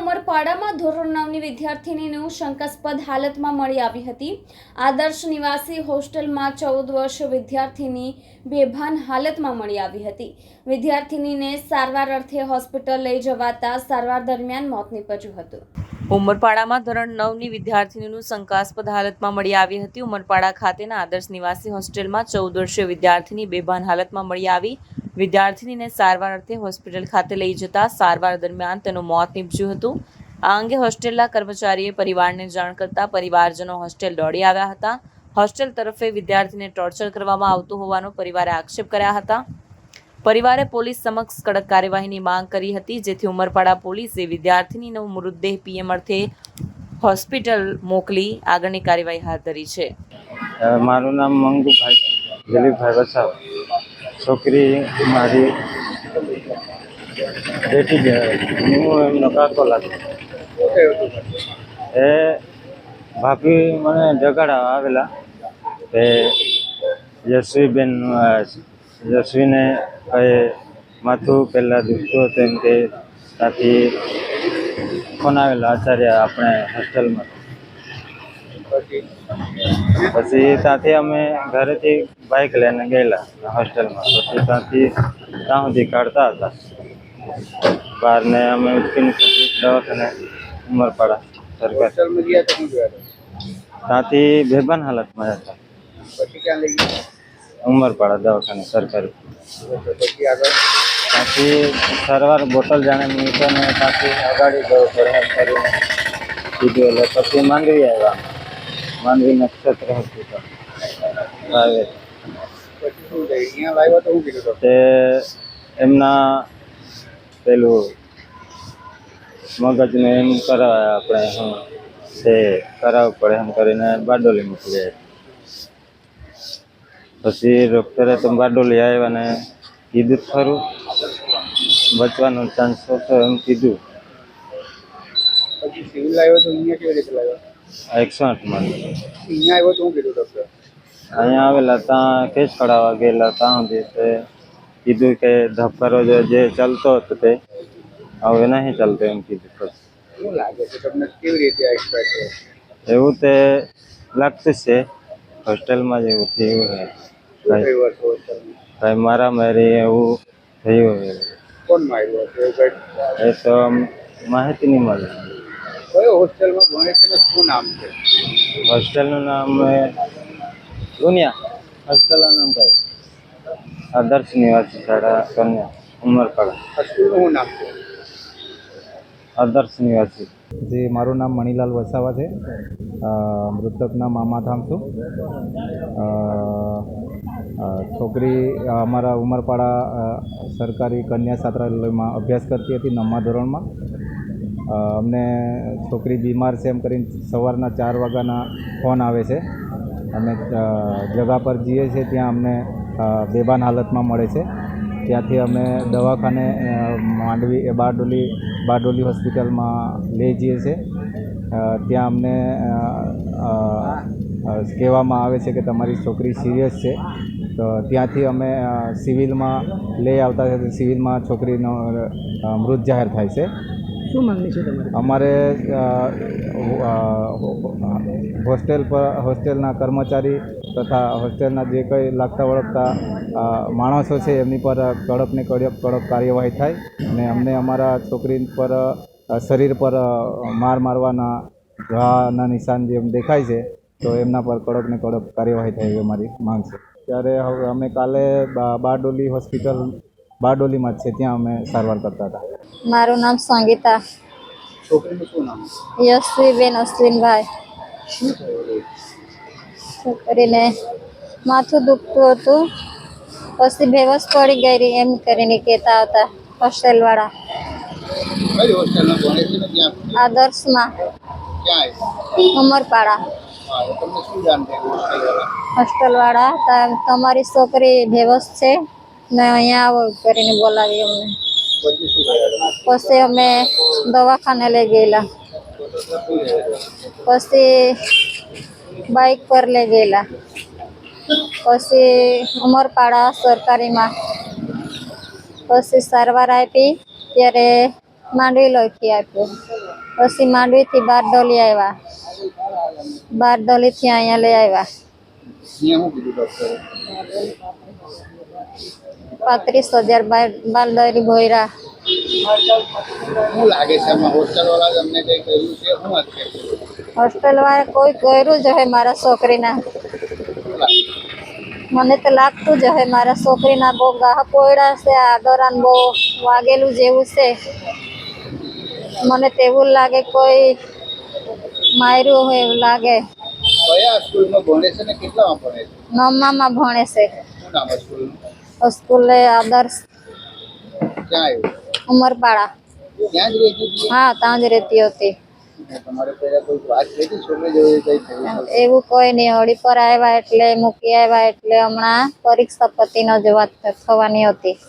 ઉમરપાડામાં ધોરણ નવની વિદ્યાર્થીનીનું શંકાસ્પદ હાલતમાં મળી આવી હતી. આદર્શ નિવાસી હોસ્ટેલમાં ચૌદ વર્ષ વિદ્યાર્થીની બેભાન હાલતમાં મળી આવી હતી. વિદ્યાર્થીનીને સારવાર અર્થે હોસ્પિટલ લઈ જવાતા સારવાર દરમિયાન મોત નીપજ્યું હતું. ઉમરપાડામાં ધોરણ નવની વિદ્યાર્થીનીનું શંકાસ્પદ હાલતમાં મળી આવી હતી. ઉમરપાડા ખાતેના આદર્શ નિવાસી હોસ્ટેલમાં ચૌદ વર્ષીય વિદ્યાર્થીની બેભાન હાલતમાં મળી આવી. વિદ્યાર્થીનીને સારવાર અર્થે હોસ્પિટલ ખાતે લઈ જતા સારવાર દરમિયાન તેનું મોત નીપજ્યું હતું. આ અંગે હોસ્ટેલના કર્મચારીએ પરિવારને જાણ કરતા પરિવારજનો હોસ્ટેલ દોડી આવ્યા હતા. હોસ્ટેલ તરફે વિદ્યાર્થીને ટોર્ચર કરવામાં આવતું હોવાનો પરિવારે આક્ષેપ કર્યા હતા. પરિવારે પોલીસ સમક્ષ કડક કાર્યવાહીની માંગ કરી હતી, જેથી ઉમરપાડા પોલીસે વિદ્યાર્થીનીનો મૃતદેહ પીએમ અર્થે હોસ્પિટલ મોકલી આગળની કાર્યવાહી હાથ ધરી છે. મારું નામ મંગુભાઈ, દિલીપભાઈ વસાવ. છોકરી મારી બેટી ગયા હું એમનો કાકો લાગે. એ ભાભી મને જગાડા આવેલા. એ યશવીબેન યશવીને કહે, માથું પહેલાં દુખતું હતું એમ કે, ત્યાંથી ફોન આવેલા આચાર્ય આપણે હોસ્ટેલમાં પછી ત્યાંથી અમે ઘરેથી બાઇક લઈને ગયેલા હોસ્ટેલમાં પછી ત્યાંથી ત્યાં સુધી કાઢતા હતા. બહારને અમે ઉચકીને પછી દવાખાને ઉમરપાડા સરકાર હોસ્ટેલમાં ગયા તો શું જોયા ત્યાંથી બેભાન હાલતમાં હતા. પછી ક્યાં લઈ ગયા? ઉમરપાડા દવાખાને સરકારી પછી આગળ? ત્યાંથી સારવાર બોટલ જાણે મૂક્યો ને ત્યાંથી અગાડી જવું પડે એમ કરીને કીધું એટલે પછી માંડવી આવ્યા માંડવી નક્ષત્ર હોસ્પિટલ પ્રાઇવેટ તો એમના પેલું મગજને એમ કરાવે આપણે હું. તે કરાવવું પડે એમ કરીને બારડોલી જાય. પછી ડૉક્ટરે તો બારડોલી આવ્યા ને કીધું ખરું. બચવાનો ચાન્સ ઓછો એમ કીધું. પછી સિવિલ આવ્યો તો અહીંયા કેવી રીતે લાવ્યો એકસો આઠમાં અહીંયા આવ્યો તો શું કીધું ડૉક્ટર અહીંયા આવેલા ત્યાં કેસ કઢાવવા ગયેલા ત્યાં સુધી તે કીધું કે ધબકારો જે જે ચાલતો હતો તે હવે નહીં ચાલતો એમ કીધું પછી શું લાગે છે તમને કેવી રીતે આ એક્સપાયર થયો એવું તે લાગતું જ છે હોસ્ટેલમાં જ એવું થયું છે શું કાંઈ થયું હતું હોસ્ટેલમાં કાંઈ મારામારી એવું થયું છે કોણ માર્યું હતું એવું કંઈક એ તો આમ માહિતી નહીં મળે કયો હોસ્ટેલમાં ભણે છે ને શું નામ છે? હોસ્ટેલનું નામ દુનિયા હોસ્ટેલનું નામ કઈ આદર્શ નિવાસી શાળા કન્યા ઉમરપાડા. શું નામ છે? આદર્શ નિવાસી. જે મારું નામ મણિલાલ વસાવા છે. મૃતકના મામા ધામ છું. છોકરી અમારા ઉમરપાડા સરકારી કન્યા છાત્રાલયમાં અભ્યાસ કરતી હતી નવમા ધોરણમાં. અમને છોકરી બીમાર છે એમ કરીને સવારના ચાર વાગ્યાના ફોન આવે છે. અમે જગા પર જઈએ છીએ ત્યાં અમને બેભાન હાલતમાં મળે છે. ત્યાંથી અમે દવાખાને માંડવી, એ બારડોલી બારડોલી હોસ્પિટલમાં લઈ જઈએ છીએ. ત્યાં અમને કહેવામાં આવે છે કે તમારી છોકરી સિરિયસ છે. તો ત્યાંથી અમે સિવિલમાં લઈ આવતા સિવિલમાં છોકરીનો મૃત જાહેર થાય છે. શું માંગણી છે અમારે હોસ્ટેલ પર, હોસ્ટેલના કર્મચારી તથા હોસ્ટેલના જે કંઈ લાગતા વળગતા માણસો છે, એમની પર કડકને કડક કડક કાર્યવાહી થાય અને અમને અમારા છોકરી પર શરીર પર માર મારવાના ઘાના નિશાન જે દેખાય છે, તો એમના પર કડકને કડક કાર્યવાહી થાય એવી અમારી માંગ છે. ત્યારે હવે અમે કાલે બારડોલી હોસ્પિટલ બારડોલીમાં જ છે ત્યાં અમે સારવાર કરતા હતા. મારું નામ સંગીતા. છોકરીનું શું નામ યશવીબેન અશ્વિનભાઈ. શું થયું હતું? છોકરીને માથું દુખતું હતું. પછી બેવસ પડી ગઈ રહી એમ કરીને કહેતા હતા હોસ્ટેલવાળા. કઈ હોસ્ટેલમાં ભણે છે ને ત્યાં? આદર્શમાં. ક્યાં આવ્યું ઉમરપાડા. હા તો તમને શું જાણ થઈ હોસ્ટેલવાળા હોસ્ટેલવાળા તા- તમારી છોકરી બેવસ છે? ને અહીંયા આવો કરીને બોલાવી અમને. પછી અમે દવાખાને લઈ ગયેલા. પછી બાઇક પર લઈ ગયેલા. પછી ઉમરપાડા સરકારીમાં. પછી સારવાર આપી, ત્યારે માંડવી લખી આપ્યું. પછી માંડવીથી બારડોલી આવ્યા. બારડોલીથી અહીંયા લઈ આવ્યા અહીંયા શું કીધું ડૉક્ટરે પાંત્રીસ હજાર બારડોલી ભોયરા હોસ્ટેલ વાળા કોઈ કર્યું જ હે મારા છોકરીના. મને તો લાગતું જ હે મારા છોકરીના બહુ ગાહ પોયડા છે આદોરાન બહુ વાગેલું જેવું છે. મને તેવું લાગે કોઈ માર્યું હોય એવું લાગે. કયા સ્કૂલમાં ભણે છે ને કેટલામાં ભણે છે? નવમામાં ભણે છે. શું નામ સ્કૂલનું સ્કૂલે આદર્શ. ક્યાં આવ્યું? ઉમરપાડા. ત્યાં જ રહેતી હતી? હા ત્યાં જ રહેતી હતી. તમારે પહેલા કોઈ વાત થઈ છોકરી જેવું કંઈ થયું એવું કોઈ નહીં. હોળી પર આવ્યા એટલે મૂકી આવ્યા એટલે હમણાં પરીક્ષા પતિનો જ વાત થવાની હતી.